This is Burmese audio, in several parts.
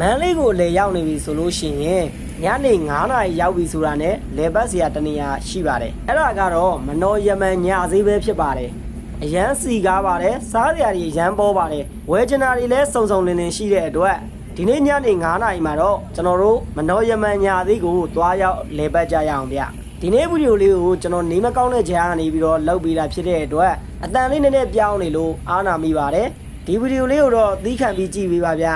မန်းလေးကိုလေရောက်နေပြီဆိုလို့ရှိရင်ညနေ9နာရီရောက်ပြီဆိုတာနဲ့လေပတ်စရာတနေရာရှိပါတယ်အဲ့ဒါကတော့မနောယမန်ညဈေးပဲဖြစ်ပါတယ်အရန်စီကားပါတယ်စားစရာတွေအရန်ပေါ်ပါတယ်ဝယ်ချင်တာတွေလည်းစုံစုံလင်လင်ရှိတဲ့အတွက်ဒီနေ့ညနေ9နာရီမှာတော့ကျွန်တော်တို့မနောယမန်ညဈေးကိုသွားရောက်လေပတ်ကြရအောင်ဗျဒီနေ့ဗီဒီယိုလေးကိုကျွန်တော်နေမကောင်းတဲ့ကြားကနေပြီးတော့လောက်ပေးတာဖြစ်တဲ့အတွက်အတန်လေးနည်းနည်းပြောင်းနေလို့အားနာမိပါတယ်ဒီဗီဒီယိုလေးကိုတော့သီးခံပြီးကြည့်ပေးပါဗျ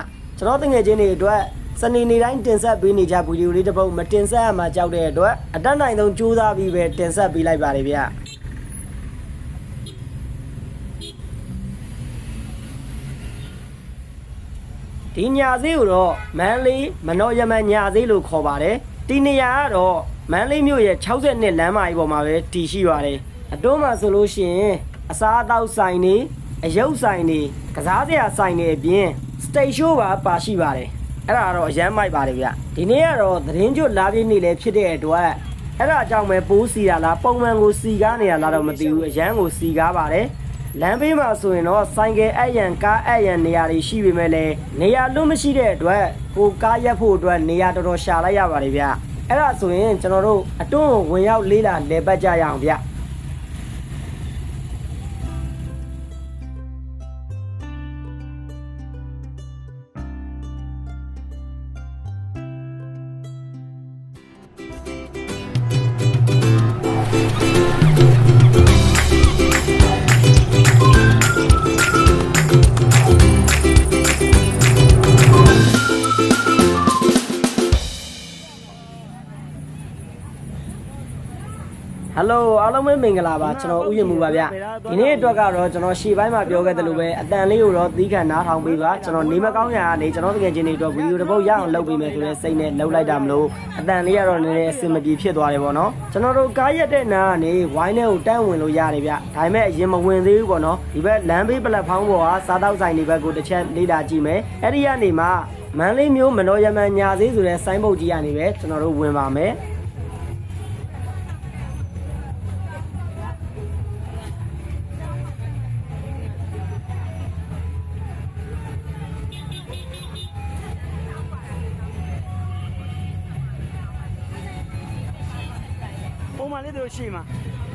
ကျွန်တော်တငယ်ချင်းတွေအတွက်စနေနေ့တိုင်းတင်ဆက်ပေးနေကြဗီဒီယိုလေးတစ်ပုဒ်မတင်ဆက်ရမှာကြောက်တဲ့အတွက်အတက်နိုင်ဆုံးကြိုးစားပြီးပဲတင်ဆက်ပေးလိုက်ပါတယ်ဗျဒီညာဈေးကိုတော့မန်းလေးမနောယမန်ညာဈေးလို့ခေါ်ပါတယ်ဒီနေရာကတော့မန်းလေးမြို့ရဲ့60နှစ်လမ်းမကြီးပေါ်မှာပဲတည်ရှိပါတယ်အတွန်းမှာဆိုလို့ရှိရင်အစားအသောက်ဆိုင်တွေအယုတ်ဆိုင်တွေကစားစရာဆိုင်တွေအပြင် စတိတ်ရှိုးပါပါရှိပါတယ်အဲ့ဒါကတော့အရန်မိုက်ပါတယ်ဗျဒီနေ့ကတော့သတင်းကျွတ်လာပြည့်နေ့လည်းဖြစ်တဲ့အတွက်အဲ့ဒါကြောင့်ပဲပိုးစီရလားပုံမှန်ကိုစီကားနေရလားတော့မသိဘူးအရန်ကိုစီကားပါတယ်လမ်းဘေးမှာဆိုရင်တော့ဆိုင်ကယ်အယံကားအယံနေရာတွေရှိပေမဲ့လည်းနေရာလွတ်မရှိတဲ့အတွက်ကိုကားရက်ဖို့အတွက်နေရာတော်တော်ရှာလိုက်ရပါတယ်ဗျအဲ့ဒါဆိုရင်ကျွန်တော်တို့အတွန်းကိုဝင်ရောက်လေးလာလဲပတ်ကြရအောင်ဗျ လိုအားလုံးပဲမင်္ဂလာပါကျွန်တော်ဥယျာဉ်မူပါဗျဒီနေ့အတွက်ကတော့ကျွန်တော်ရှေ့ပိုင်းမှာပြောခဲ့သလိုပဲအတန်လေးကိုတော့သီးခံနားထောင်ပေးပါကျွန်တော်နေမကောင်းရာကနေကျွန်တော်တကယ်ချင်းတွေအတွက်ဗီဒီယိုတစ်ပုတ်ရအောင်လုပ်ပေးမယ်ဆိုတဲ့စိတ်နဲ့လုပ်လိုက်တာမလို့အတန်လေးကတော့နည်းနည်းအဆင်မပြေဖြစ်သွားတယ်ပေါ့နော်ကျွန်တော်တို့ကားရက်တဲ့နားကနေဝိုင်းထဲကိုတန်းဝင်လို့ရတယ်ဗျဒါပေမဲ့အရင်မဝင်သေးဘူးပေါ့နော်ဒီဘက်လမ်းဘေးပလက်ဖောင်းပေါ်ကစားတောက်ဆိုင်တွေဘက်ကိုတစ်ချက်လေ့လာကြည့်မယ်အဲ့ဒီကနေမှမန်းလေးမျိုးမနောယမန်ညာသေးဆိုတဲ့ဆိုင်းဘုတ်ကြီးကနေပဲကျွန်တော်တို့ဝင်ပါမယ် ပုံမှန်လေး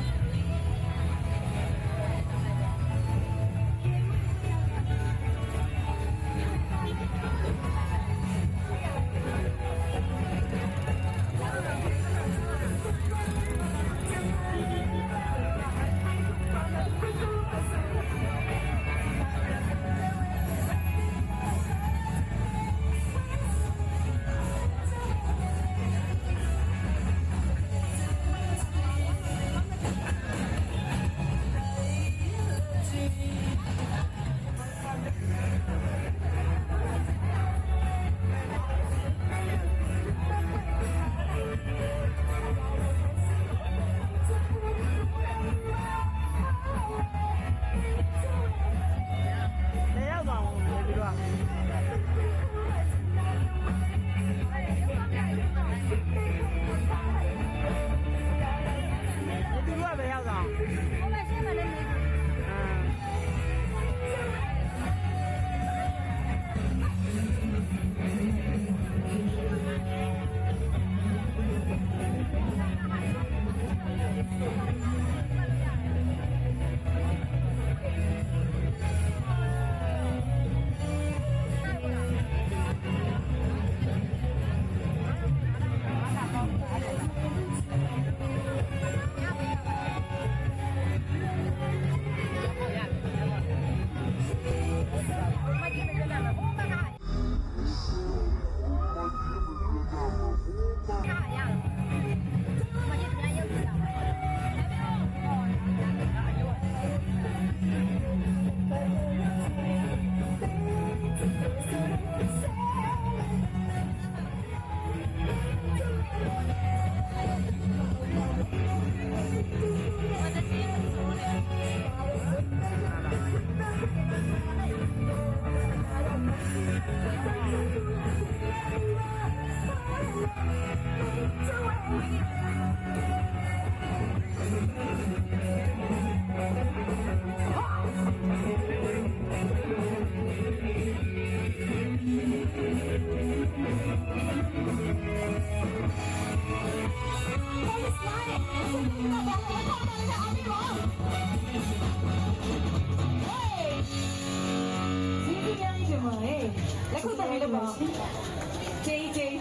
ဂျေးဂျေး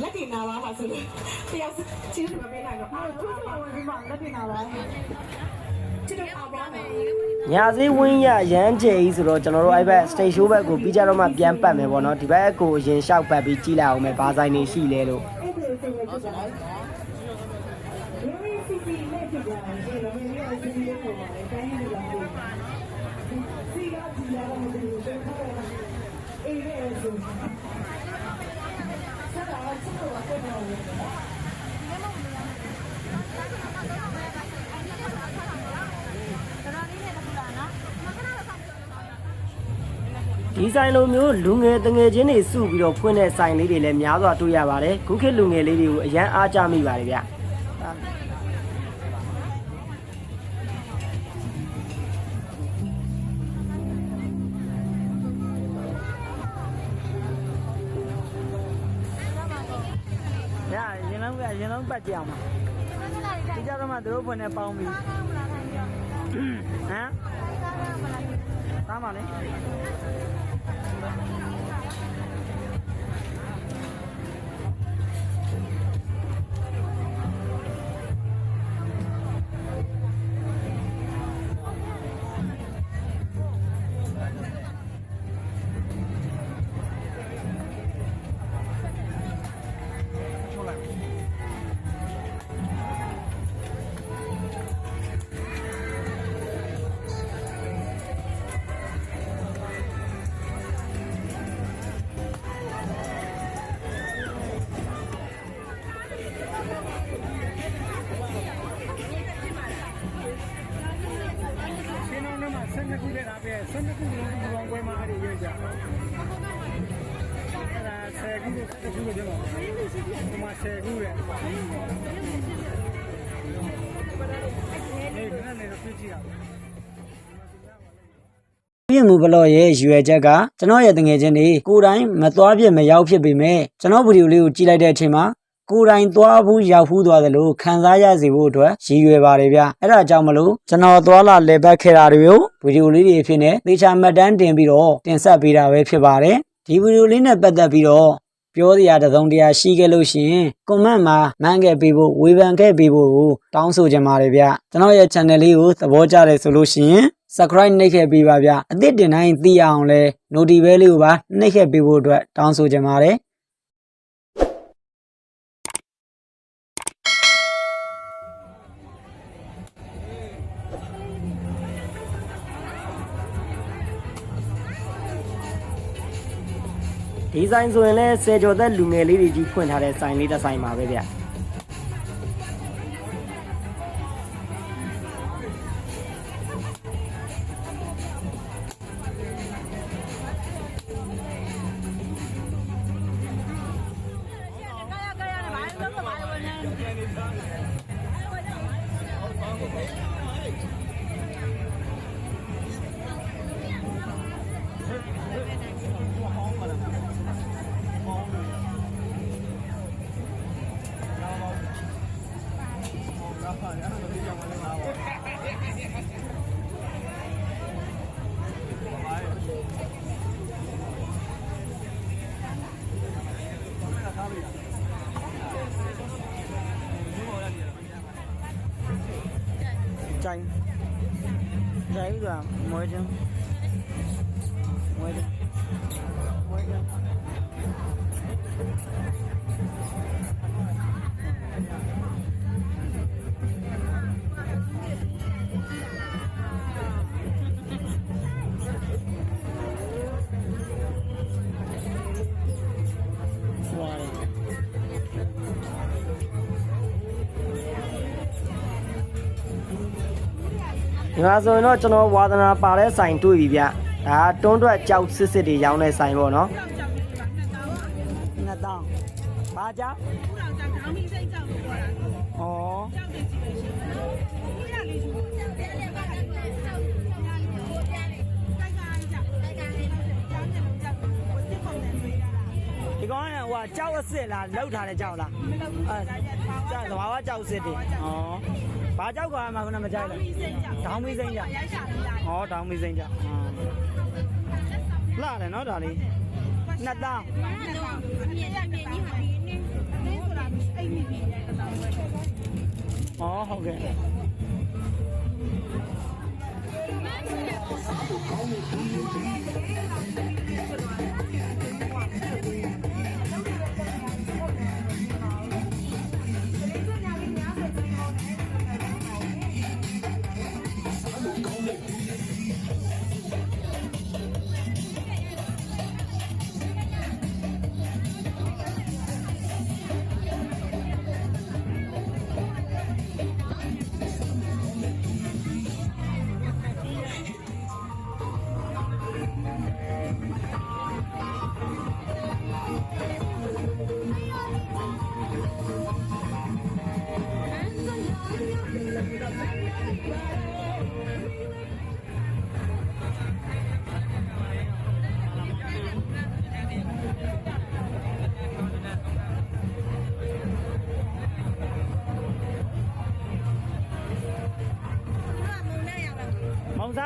လက်တင်နာပါဟာဆိုလို့တရားချင်းမပေးနိုင်တော့အာသူ့မှာဝင်ပြီးမှလက်တင်နာပါချစ်တော့အောင်ပါမယ်ညာစည်းဝင်းရရမ်းကျဲကြီးဆိုတော့ကျွန်တော်တို့အဲ့ဘက် stage show ဘက်ကိုပြီးကြတော့မှပြန်ပတ်မယ်ပေါ့နော်ဒီဘက်ကိုအရင်လျှောက်ပတ်ပြီးကြည့်လိုက်အောင်မယ်ဘာဆိုင်နေရှိလဲလို့အဲ့ဒီစိတ်နဲ့ကြည့်တာရိုးစီစီနဲ့ကြည့်ကြတယ်ဒီလိုမျိုးစီစီ လေးပေါ်မှာတိုင်းနေလာတယ်စီကကြည့်ရတော့မသိဘူးဆိုတော့အေးရဲ့ဆိုဆက်တာဆက်တော့ပတ်တော့ဒီဆိုင်လိုမျိုးလူငယ်တငယ်ချင်းတွေစုပြီးတော့ဖွင့်တဲ့ဆိုင်လေးတွေလည်းများစွာတွေ့ရပါတယ်ခုခေတ်လူငယ်လေးတွေကိုအရန်အားကြမိပါတယ်ဗျ။ ရင်လုံးကရင်လုံးပတ်ကြအောင်ပါ။ဒီကြတော့မှသူတို့ဖွင့်နေပေါင်းပြီ။ဟမ်။သားမလေး။ရှ ဒီမှာဆယ်ခုရဲ့အေးခဏနေတော့ပြကြည့်ရအောင်ပြည့်မှုဘလော့ရဲ့ရွယ်ချက်ကကျွန်တော်ရဲ့တငယ်ချင်းတွေကိုယ်တိုင်မသွားပြစ်မရောက်ဖြစ်ပေမဲ့ကျွန်တော်ဗီဒီယိုလေးကိုကြည့်လိုက်တဲ့အချိန်မှာကိုယ်တိုင်သွားဘူးရောက်ဘူးသွားတယ်လို့ခံစားရစေဖို့အတွက်ရည်ရွယ်ပါတယ်ဗျအဲ့ဒါကြောင့်မလို့ကျွန်တော်သွားလာလေပတ်ခဲ့တာတွေကိုဗီဒီယိုလေးတွေအဖြစ်နဲ့သေချာမှတ်တမ်းတင်ပြီးတော့တင်ဆက်ပေးတာပဲဖြစ်ပါတယ်ဒီဗီဒီယိုလေးနဲ့ပတ်သက်ပြီးတော့ ပြောစရာတစ်စုံတစ်ရာရှိခဲ့လို့ရှိရင် comment မှာမှန်းခဲ့ပေးဖို့ဝေဖန်ခဲ့ပေးဖို့ကိုတောင်းဆိုချင်ပါတယ်ဗျကျွန်တော်ရဲ့ channel လေးကိုသဘောကျတယ်ဆိုလို့ရှိရင် subscribe နှိပ်ခဲ့ပေးပါဗျအသစ်တင်တိုင်းသိရအောင်လဲ notification လေးကိုပါနှိပ်ခဲ့ပေးဖို့အတွက်တောင်းဆိုချင်ပါတယ် ဒီဆိုင်ဆိုရင်လည်းဆယ်ကျော်သက်လူငယ်လေးတွေကြီးဖွင့်ထားတဲ့ဆိုင်လေးတစ်ဆိုင်ပါပဲဗျ ကြိုင်ကြိုင်က ဒီမှာဆိုရင်တော့ကျွန်တော်ဝါသနာပါတဲ့ဆိုင်တွေ့ပြီဗျဒါကတွန်းတွက်ကြောက်စစ်စစ်တွေရောင်းတဲ့ဆိုင်ပေါ့နော်နှစ်တောင်းပါကြဩဟကောင်ကဟိုကြောက်အစ်စ်လားလောက်ထားတဲ့ကြောက်လားအဲကြောက်သဘာဝကြောက်အစ်စ်တွေဩ ဘာကြောက်ကမှခုနမကြိုက်လားဒေါင်းမီးစိမ့်ကြောက်ဩဒေါင်းမီးစိမ့်ကြောက်လာတယ်နော်ဒါလေးနှစ်တောင်းဩဟုတ်ကဲ့မောင်စားနေလာပြီသူတို့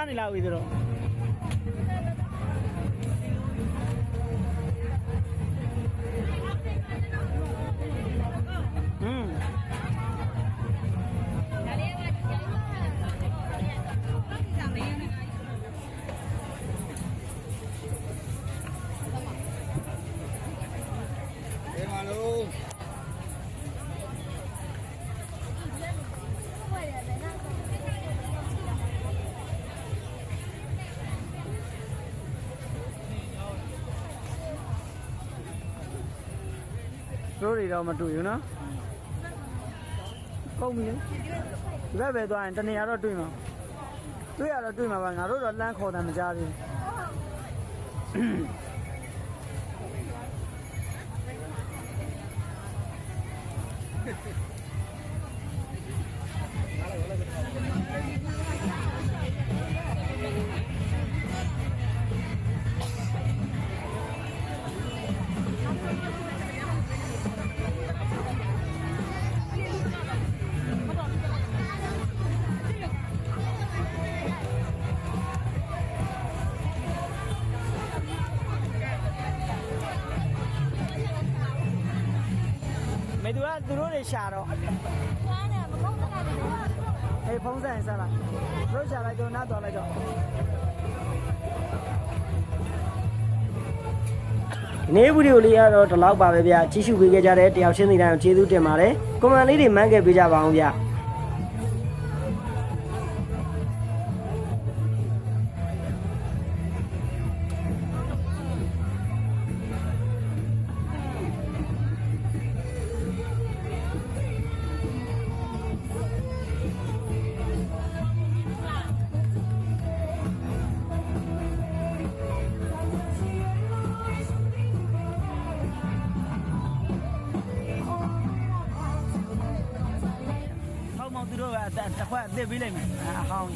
ni la hidro. တို့တွေတော့မတွေ့ဘူးနော်ကုန်ပြီလေဒီဘက်ပဲသွားရင်တနေရာတော့တွေ့မှာတွေ့ရတော့တွေ့မှာပါငါတို့တော့လမ်းခေါ်တယ်မကြသေးဘူးမေ ကသူတို့တွေရှာတော့အေးဖုံးဆိုင်ဆက်လာသူတို့ရှာလိုက်တော့နားတော်လိုက်တော့ဒီနေ့ဗီဒီယိုလေးကတော့ဒီလောက်ပါပဲဗျာကြည့်ရှုပေးခဲ့ကြတဲ့တယောက်ချင်းစီတိုင်းကိုကျေးဇူးတင်ပါတယ်ကွန်မန့်လေးတွေမှန်းခဲ့ပေးကြပါအောင်ဗျာ။။ တစ်ခွက်အသစ်ပေးလိုက်မယ်အဟောင်း